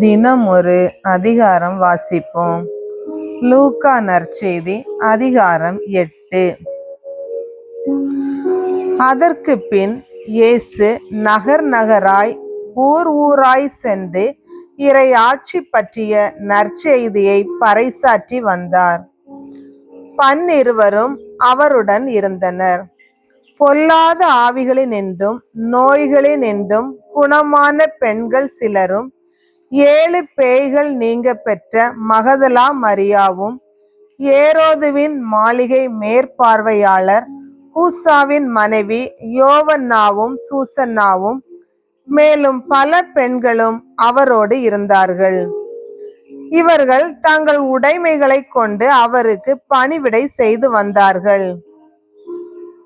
தினம் ஒரு அதிகாரம் வாசிப்போம். லூக்கா நற்செய்தி அதிகாரம் எட்டு. அதற்கு பின் இயேசு நகர் நகராய் ஊர் ஊராய் சென்று இறை ஆட்சி பற்றிய நற்செய்தியை பறைசாற்றி வந்தார். பன்னிருவரும் அவருடன் இருந்தனர். பொல்லாத ஆவிகளினின்றும் நோய்களினின்றும் குணமான பெண்கள் சிலரும் ஏழு பேய்கள் நீங்க பெற்ற மகதலா மரியாவும் ஏரோதுவின் மாளிகை மேற்பார்வையாளர் கூசாவின் மனைவி யோவன்னாவும் சூசன்னாவும் மேலும் பல பெண்களும் அவரோடு இருந்தார்கள். இவர்கள் தங்கள் உடைமைகளை கொண்டு அவருக்கு பணிவிடை செய்து வந்தார்கள்.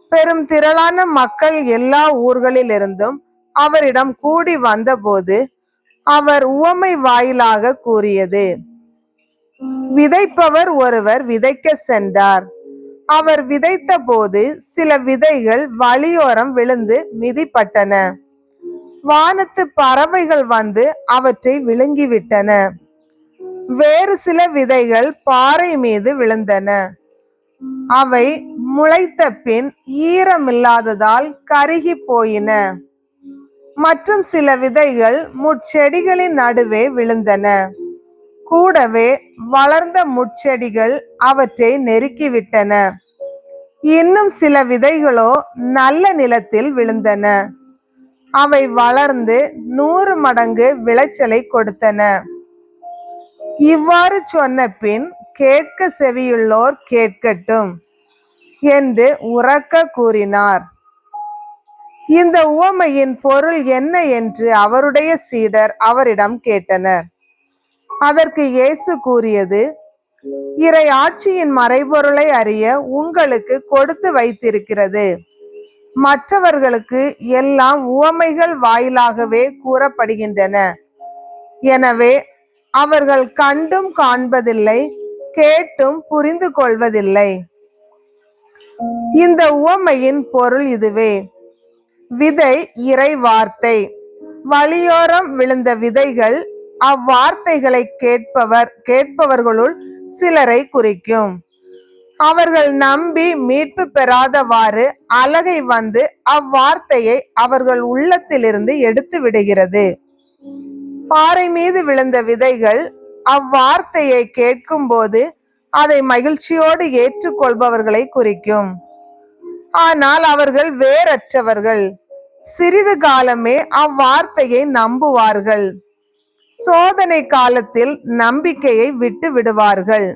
பெரும் திரளான மக்கள் எல்லா ஊர்களிலிருந்தும் அவரிடம் கூடி வந்தபோது அவர் உவமை வாயிலாக கூறியது. விதைப்பவர் ஒருவர் விதைக்க சென்றார். அவர் விதைத்த போது சில விதைகள் வழியோரம் விழுந்து மிதிப்பட்டன. வானத்து பறவைகள் வந்து அவற்றை விழுங்கிவிட்டன. வேறு சில விதைகள் பாறை மீது விழுந்தன. அவை முளைத்த பின் ஈரமில்லாததால் கருகி போயின. மற்றும் சில விதைகள் முட்செடிகளின் நடுவே விழுந்தன. கூடவே வளர்ந்த முட்செடிகள் அவற்றை நெருக்கிவிட்டன. இன்னும் சில விதைகளோ நல்ல நிலத்தில் விழுந்தன. அவை வளர்ந்து நூறு மடங்கு விளைச்சலை கொடுத்தன. இவ்வாறு சொன்ன பின் கேட்க செவியுள்ளோர் கேட்கட்டும் என்று உறக்க கூறினார். இந்த உவமையின் பொருள் என்ன என்று அவருடைய சீடர் அவரிடம் கேட்டனர். அதற்கு இயேசு கூறியது இறை ஆட்சியின் மறைபொருளை அறிய உங்களுக்கு கொடுத்து வைத்திருக்கிறது. மற்றவர்களுக்கு எல்லாம் உவமைகள் வாயிலாகவே கூறப்படுகின்றன. எனவே அவர்கள் கண்டும் காண்பதில்லை கேட்டும் புரிந்து கொள்வதில்லை. இந்த உவமையின் பொருள் இதுவே. விதை இறை வார்த்தை வழியோரம் விழுந்த விதைகள் அவ்வார்த்தைகளை கேட்பவர் கேட்பவர்களுள் சிலரை குறிக்கும். அவர்கள் நம்பி மீட்பு பெறாதவாறு அலகை வந்து அவ்வார்த்தையை அவர்கள் உள்ளத்திலிருந்து எடுத்து விடுகிறது. பாறை மீது விழுந்த விதைகள் அவ்வார்த்தையை கேட்கும்போது அதை மகிழ்ச்சியோடு ஏற்றுக்கொள்பவர்களை குறிக்கும். ஆனால் அவர்கள் வேறற்றவர்கள். சிறிது காலமே அவ்வார்த்தையை நம்புவார்கள். சோதனை காலத்தில் நம்பிக்கையை விட்டு விடுவார்கள்.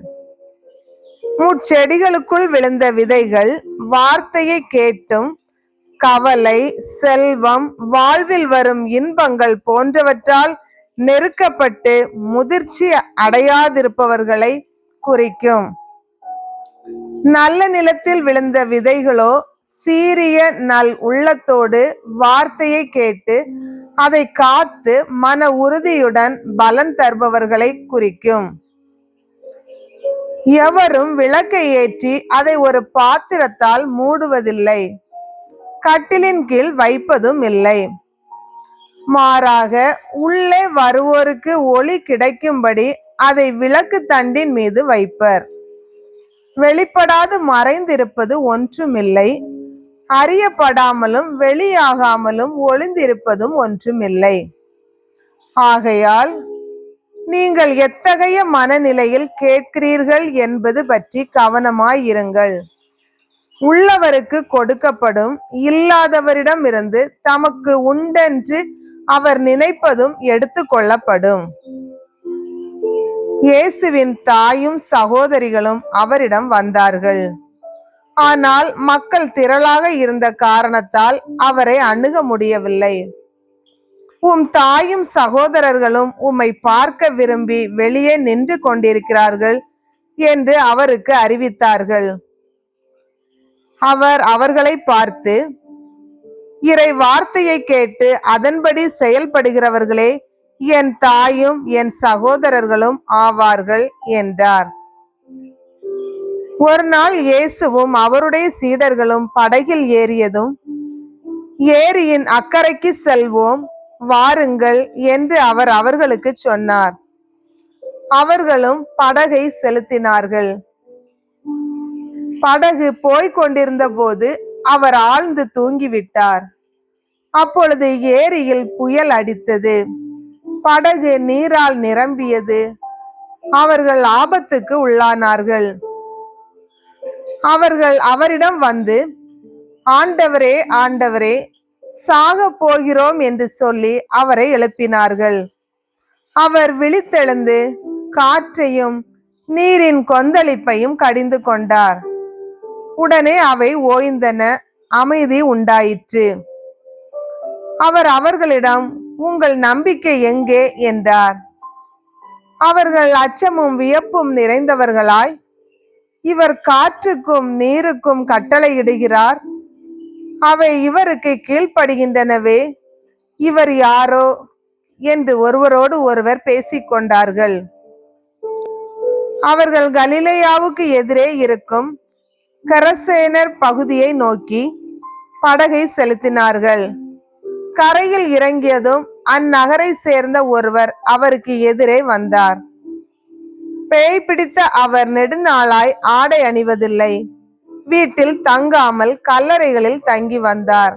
முச்செடிகளுக்குள் விழுந்த விதைகள் வார்த்தையை கேட்டும். கவலை செல்வம் வாழ்வில் வரும் இன்பங்கள் போன்றவற்றால் நெருக்கப்பட்டு முதிர்ச்சி அடையாதிருப்பவர்களை குறிக்கும். நல்ல நிலத்தில் விழுந்த விதைகளோ சீரிய நல் உள்ளத்தோடு வார்த்தையை கேட்டு அதை காத்து மன உறுதியுடன் பலன் தருபவர்களை குறிக்கும். எவரும் விளக்கை ஏற்றி அதை ஒரு பாத்திரத்தால் மூடுவதில்லை. கட்டிலின் கீழ் வைப்பதும் இல்லை. மாறாக உள்ளே வருவோருக்கு ஒளி கிடைக்கும்படி அதை விளக்கு தண்டின் மீது வைப்பர். வெளிப்படாது மறைந்திருப்பது ஒன்றுமில்லை. அறியப்படாமலும் வெளியாகாமலும் ஒளிந்திருப்பதும் ஒன்றுமில்லை. ஆகையால் நீங்கள் எத்தகைய மனநிலையில் கேட்கிறீர்கள் என்பது பற்றி கவனமாயிருங்கள். உள்ளவருக்கு கொடுக்கப்படும் இல்லாதவரிடம் இருந்து தமக்கு உண்டென்று அவர் நினைப்பதும் எடுத்து கொள்ளப்படும் இயேசுவின் தாயும் சகோதரிகளும் அவரிடம் வந்தார்கள். ஆனால் மக்கள் திரளாக இருந்த காரணத்தால் அவரை அணுக முடியவில்லை. உம் தாயும் சகோதரர்களும் உம்மை பார்க்க விரும்பி வெளியே நின்று கொண்டிருக்கிறார்கள் என்று அவருக்கு அறிவித்தார்கள். அவர் அவர்களை பார்த்து இறை வார்த்தையை கேட்டு அதன்படி செயல்படுகிறவர்களே என் தாயும் என் சகோதரர்களும் ஆவார்கள் என்றார். ஒரு நாள் இயேசுவும் அவருடைய சீடர்களும் படகில் ஏறியதும் ஏரியின் அக்கறைக்கு செல்வோம் வாருங்கள் என்று அவர் அவர்களுக்கு சொன்னார். அவர்களும் படகை செலுத்தினார்கள். படகு போய்கொண்டிருந்த போது அவர் ஆழ்ந்து தூங்கிவிட்டார். அப்பொழுது ஏரியில் புயல் அடித்தது. படகு நீரால் நிரம்பியது. அவர்கள் ஆபத்துக்கு உள்ளானார்கள். அவர்கள் அவரிடம் வந்து ஆண்டவரே ஆண்டவரே சாக போகிறோம் என்று சொல்லி அவரை எழுப்பினார்கள். அவர் விழித்தெழுந்து காற்றையும் நீரின் கொந்தளிப்பையும் கடிந்து கொண்டார். உடனே அவை ஓய்ந்தன அமைதி உண்டாயிற்று. அவர் அவர்களிடம் உங்கள் நம்பிக்கை எங்கே? என்றார். அவர்கள் அச்சமும் வியப்பும் நிறைந்தவர்களாய் இவர் காற்றுக்கும் நீருக்கும் கட்டளையிடுகிறார். அவை இவருக்கு கீழ்ப்படுகின்றனவே. இவர் யாரோ என்று ஒருவரோடு ஒருவர் பேசிக்கொண்டார்கள் அவர்கள் கலிலேயாவுக்கு எதிரே இருக்கும் கரசேனர் பகுதியை நோக்கி படகை செலுத்தினார்கள். கரையில் இறங்கியதும் அந்நகரை சேர்ந்த ஒருவர் அவருக்கு எதிரே வந்தார். பேய் பிடித்த அவர் நெடுநாளாய் ஆடை அணிவதில்லை. வீட்டில் தங்காமல் கல்லறைகளில் தங்கி வந்தார்.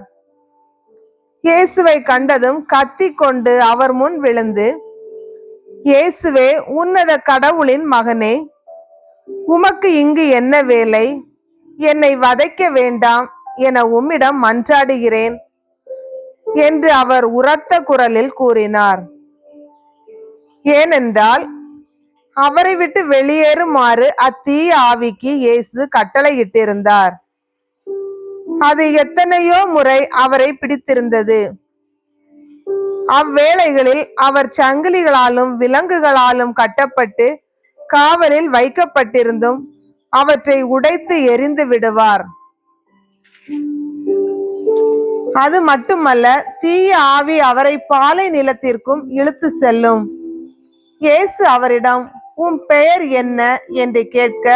இயேசுவை கண்டதும் கத்தி கொண்டு அவர் முன் விழுந்து இயேசுவே உன்னத கடவுளின் மகனே உமக்கு இங்கு என்ன வேலை? என்னை வதைக்க வேண்டாம் என உம்மிடம் மன்றாடுகிறேன் என்று அவர் உரத்த குரலில் கூறினார். ஏனென்றால் அவரை விட்டு வெளியேறுமாறு அத்தீய ஆவிக்கு இயேசு கட்டளையிட்டிருந்தார். அது எத்தனையோ முறை அவரை பிடித்திருந்தது. அவ்வேளைகளில் அவர் சங்கிலிகளாலும் விலங்குகளாலும் கட்டப்பட்டு காவலில் வைக்கப்பட்டிருந்தும் அவற்றை உடைத்து எரிந்து விடுவார். அது மட்டுமல்ல தீய ஆவி அவரை பாலை நிலத்திற்கும் இழுத்து செல்லும். இயேசு அவரிடம் உன் பெயர் என்ன என்று கேட்க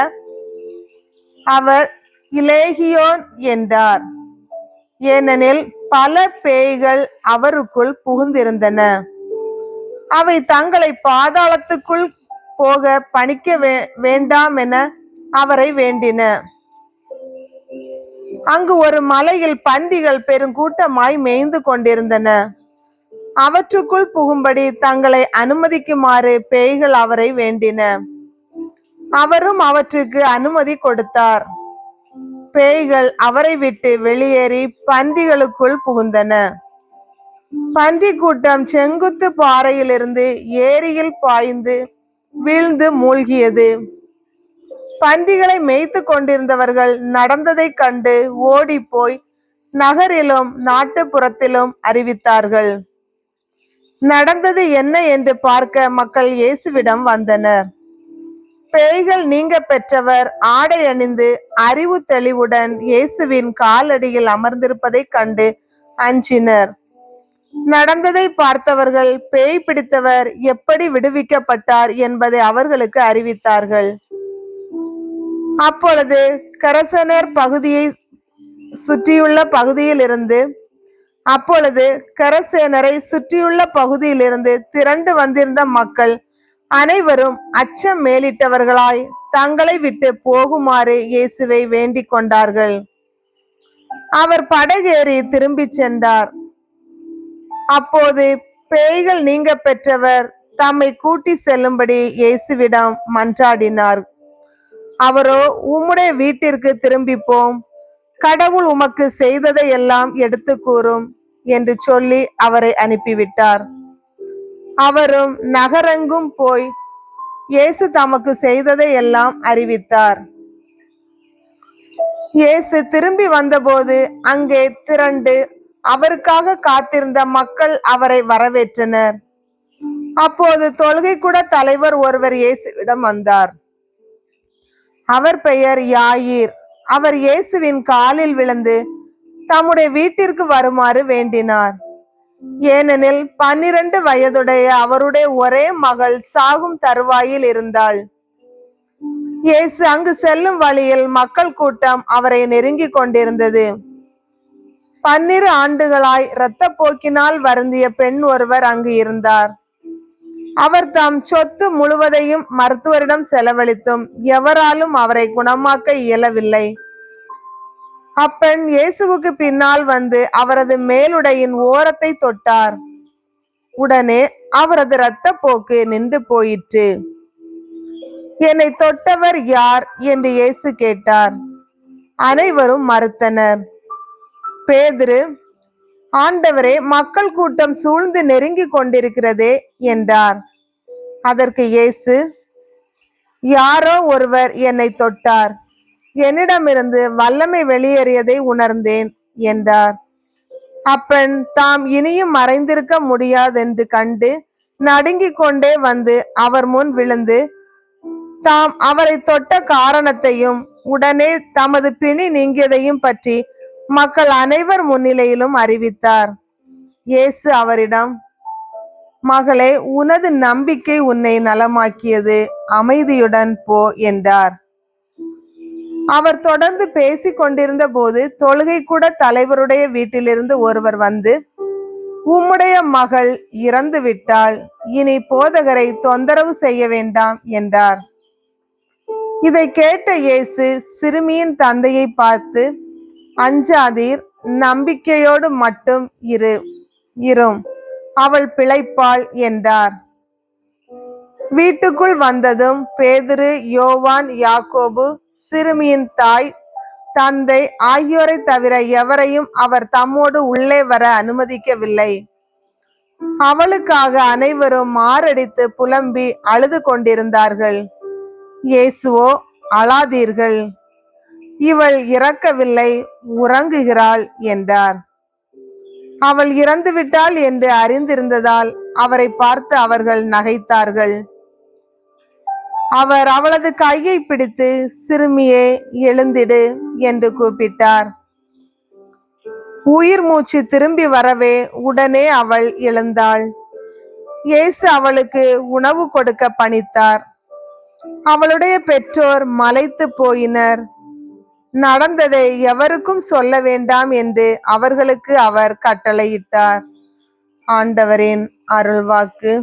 அவர் இலேகியோன் என்றார். ஏனெனில் பல பேய்கள் அவருக்குள் புகுந்திருந்தன. அவை தங்களை பாதாளத்துக்குள் போக பணிக்க வேண்டாம் என அவரை வேண்டின. அங்கு ஒரு மலையில் பன்றிகள் பெருங்கூட்டமாய் மேய்ந்து கொண்டிருந்தன. அவற்றுக்குள் புகும்படி தங்களை அனுமதிக்குமாறு பேய்கள் அவரை வேண்டின. அவரும் அவற்றுக்கு அனுமதி கொடுத்தார். பேய்கள் அவரை விட்டு வெளியேறி பன்றிகளுக்குள் புகுந்தன. பன்றி கூட்டம் செங்குத்து பாறையிலிருந்து ஏரியில் பாய்ந்து வீழ்ந்து மூழ்கியது. பன்றிகளை மேய்த்து கொண்டிருந்தவர்கள் நடந்ததைக் கண்டு ஓடிப்போய் நகரிலும் நாட்டுப்புறத்திலும் அறிவித்தார்கள். நடந்தது என்ன என்று பார்க்க மக்கள் இயேசுவிடம் வந்தனர். பேய்கள் நீங்க பெற்றவர் ஆடை அணிந்து அறிவு தெளிவுடன் இயேசுவின் காலடியில் அமர்ந்திருப்பதை கண்டு அஞ்சினர். நடந்ததை பார்த்தவர்கள் பேய் பிடித்தவர் எப்படி விடுவிக்கப்பட்டார் என்பதை அவர்களுக்கு அறிவித்தார்கள். அப்பொழுது கரசனர் பகுதியை சுற்றியுள்ள பகுதியில் இருந்து அப்பொழுது கரசேனரை சுற்றியுள்ள பகுதியிலிருந்து திரண்டு வந்திருந்த மக்கள் அனைவரும் அச்சம் மேலிட்டவர்களாய் தங்களை விட்டு போகுமாறு இயேசுவை வேண்டிக் கொண்டார்கள். அவர் படகேறி திரும்பிச் சென்றார். அப்போது பேய்கள் நீங்க பெற்றவர் தம்மை கூட்டி செல்லும்படி இயேசுவிடம் மன்றாடினார். அவரோ உம்முடைய வீட்டிற்கு திரும்பிப்போம். கடவுள் உமக்கு செய்ததை எல்லாம் எடுத்து கூறும். என்று சொல்லி அவரை அனுப்பிவிட்டார். அவரும் நகரெங்கும் போய் இயேசு தமக்கு செய்ததை எல்லாம் அறிவித்தார். இயேசு திரும்பி வந்தபோது அங்கே திரண்டு அவருக்காக காத்திருந்த மக்கள் அவரை வரவேற்றனர். அப்போது தொழுகை கூட தலைவர் ஒருவர் இயேசுவிடம் வந்தார். அவர் பெயர் யாயிர். அவர் இயேசுவின் காலில் விழுந்து தம்முடைய வீட்டிற்கு வருமாறு வேண்டினார். ஏனெனில் பன்னிரண்டு வயதுடைய அவருடைய ஒரே மகள் சாகும் தருவாயில் இருந்தாள். இயேசு அங்கு செல்லும் வழியில் மக்கள் கூட்டம் அவரை நெருங்கிக் கொண்டிருந்தது. பன்னிரு ஆண்டுகளாய் இரத்தப் போக்கினால் வருந்திய பெண் ஒருவர் அங்கு இருந்தார். அவர் தாம் சொத்து முழுவதையும் மருத்துவரிடம் செலவழித்தும் எவராலும் அவரை குணமாக்க இயலவில்லை. அப்பெண் இயேசுவுக்கு பின்னால் வந்து அவரது மேலுடையின் ஓரத்தை தொட்டார். உடனே அவரது இரத்தப் போக்கு நின்று போயிற்று. என்னை தொட்டவர் யார்? என்று இயேசு கேட்டார். அனைவரும் மறுத்தனர். பேதுரு ஆண்டவரே மக்கள் கூட்டம் சூழ்ந்து நெருங்கி கொண்டிருக்கிறதே என்றார். அதற்கு இயேசு யாரோ ஒருவர் என்னை தொட்டார். என்னிடமிருந்து வல்லமை வெளியேறியதை உணர்ந்தேன் என்றார். அப்பன் தாம் இனியும் மறைந்திருக்க முடியாதென்று கண்டு நடுங்கிக் கொண்டே வந்து அவர் முன் விழுந்து தாம் அவரை தொட்ட காரணத்தையும் உடனே தமது பிணி நீங்கியதையும் பற்றி மக்கள் அனைவர் முன்னிலையிலும் அறிவித்தார். இயேசு அவரிடம் மகளே உனது நம்பிக்கை உன்னை நலமாக்கியது அமைதியுடன் போ என்றார். அவர் தொடர்ந்து பேசிக் கொண்டிருந்த போது தொழுகை கூட தலைவருடைய வீட்டிலிருந்து ஒருவர் வந்து உம்முடைய மகள் இறந்து விட்டால் இனி போதகரை தொந்தரவு செய்ய வேண்டாம் என்றார். இதை கேட்ட இயேசு சிறுமியின் தந்தையை பார்த்து அஞ்சாதீர் நம்பிக்கையோடு மட்டும் இரு இரும் அவள் பிழைப்பாள் என்றார். வீட்டுக்குள் வந்ததும் பேதுரு யோவான் யாக்கோபு சிறுமியின் தாய் தந்தை ஆகியோரை தவிர எவரையும் அவர் தம்மோடு உள்ளே வர அனுமதிக்கவில்லை. அவளுக்காக அனைவரும் மாரடித்து புலம்பி அழுது கொண்டிருந்தார்கள். இயேசுவோ அழாதீர்கள். இவள் இறக்கவில்லை உறங்குகிறாள் என்றார். அவள் இறந்துவிட்டாள் என்று அறிந்திருந்ததால் அவரை பார்த்து அவர்கள் நகைத்தார்கள். அவர் அவளது கையை பிடித்து சிறுமியே எழுந்திடு என்று கூப்பிட்டார். உயிர் மூச்சு திரும்பி வரவே உடனே அவள் எழுந்தாள். இயேசு அவளுக்கு உணவு கொடுக்க பணித்தார். அவளுடைய பெற்றோர் மலைத்து போயினர். நடந்ததை எவருக்கும் சொல்ல வேண்டாம் என்று அவர்களுக்கு அவர் கட்டளையிட்டார். ஆண்டவரின் அருள்வாக்கு.